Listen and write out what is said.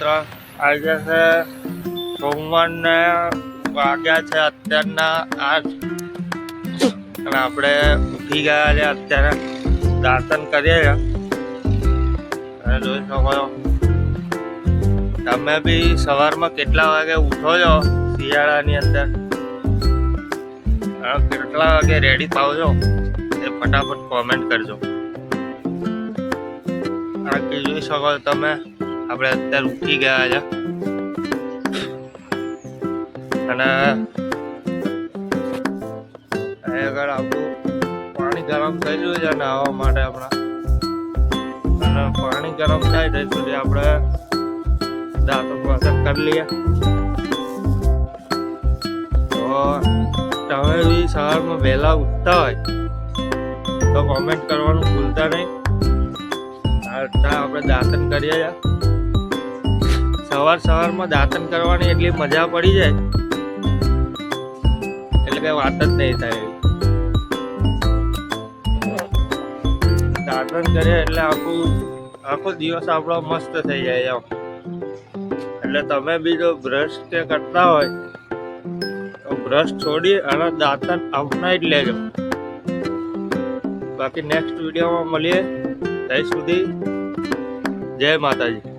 મિત્ર, આજે છે સોમવારને વાગ્યા છે અત્યારના આઠ. અને આપણે ઉઠી ગયા છે અત્યારે દાંતન કરીએ અને જોઈ શકો છો. તમે બી સવારમાં કેટલા વાગે ઉઠો છો શિયાળાની અંદર? કેટલા વાગે રેડી થાવ છો? એ ફટાફટ કોમેન્ટ કરજો. બાકી જોઈ શકો તમે. આપણે અત્યારે ઉઠી ગયા છે. અને આગળ આપણું પાણી ગરમ થઈ ગયું છે નાહવા માટે આપણા અને પાણી ગરમ થાય ત્યાં સુધી આપણે દાંતો વાસણ કરી લઈએ. તો તમે બી સવારમાં વહેલા ઉઠતા હોય તો કોમેન્ટ કરવાનું ભૂલતા નહીં. આપણે દાંતન કરીએ છીએ. સવાર સવારમાં દાંતન કરવાની એટલી મજા પડી જાય. એટલે કઈ વાત જ નહીં થાય. દાંતન કરીએ એટલે આખું, આખો દિવસ આપણો મસ્ત થઈ જાય એમ. એટલે તમે બી જો બ્રશ કે કરતા હોય, તો બ્રશ છોડી અને દાંતન અપનાવી જ લેજો. બાકી નેક્સ્ટ વિડીયોમાં મળીએ. ત્યાં સુધી જય માતાજી.